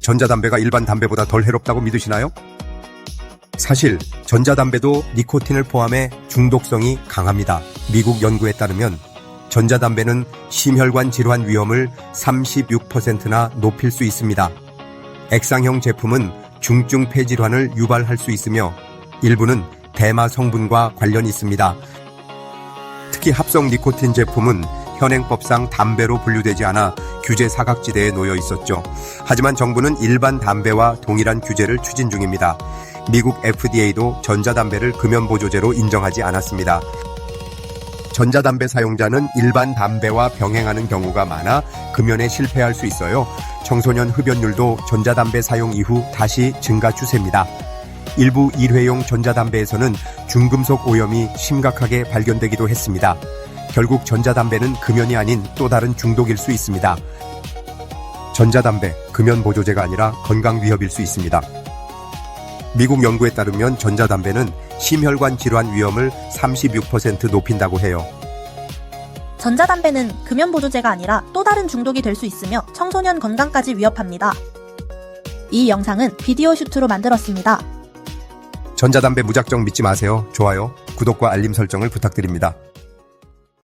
전자담배가 일반 담배보다 덜 해롭다고 믿으시나요? 사실 전자담배도 니코틴을 포함해 중독성이 강합니다. 미국 연구에 따르면 전자담배는 심혈관 질환 위험을 36%나 높일 수 있습니다. 액상형 제품은 중증 폐질환을 유발할 수 있으며 일부는 대마 성분과 관련이 있습니다. 특히 합성 니코틴 제품은 현행법상 담배로 분류되지 않아 규제 사각지대에 놓여 있었죠. 하지만 정부는 일반 담배와 동일한 규제를 추진 중입니다. 미국 FDA도 전자담배를 금연보조제로 인정하지 않았습니다. 전자담배 사용자는 일반 담배와 병행하는 경우가 많아 금연에 실패할 수 있어요. 청소년 흡연율도 전자담배 사용 이후 다시 증가 추세입니다. 일부 일회용 전자담배에서는 중금속 오염이 심각하게 발견되기도 했습니다. 결국 전자담배는 금연이 아닌 또 다른 중독일 수 있습니다. 전자담배, 금연 보조제가 아니라 건강 위협일 수 있습니다. 미국 연구에 따르면 전자담배는 심혈관 질환 위험을 36% 높인다고 해요. 전자담배는 금연 보조제가 아니라 또 다른 중독이 될 수 있으며 청소년 건강까지 위협합니다. 이 영상은 비디오 슈트로 만들었습니다. 전자담배 무작정 믿지 마세요. 좋아요, 구독과 알림 설정을 부탁드립니다.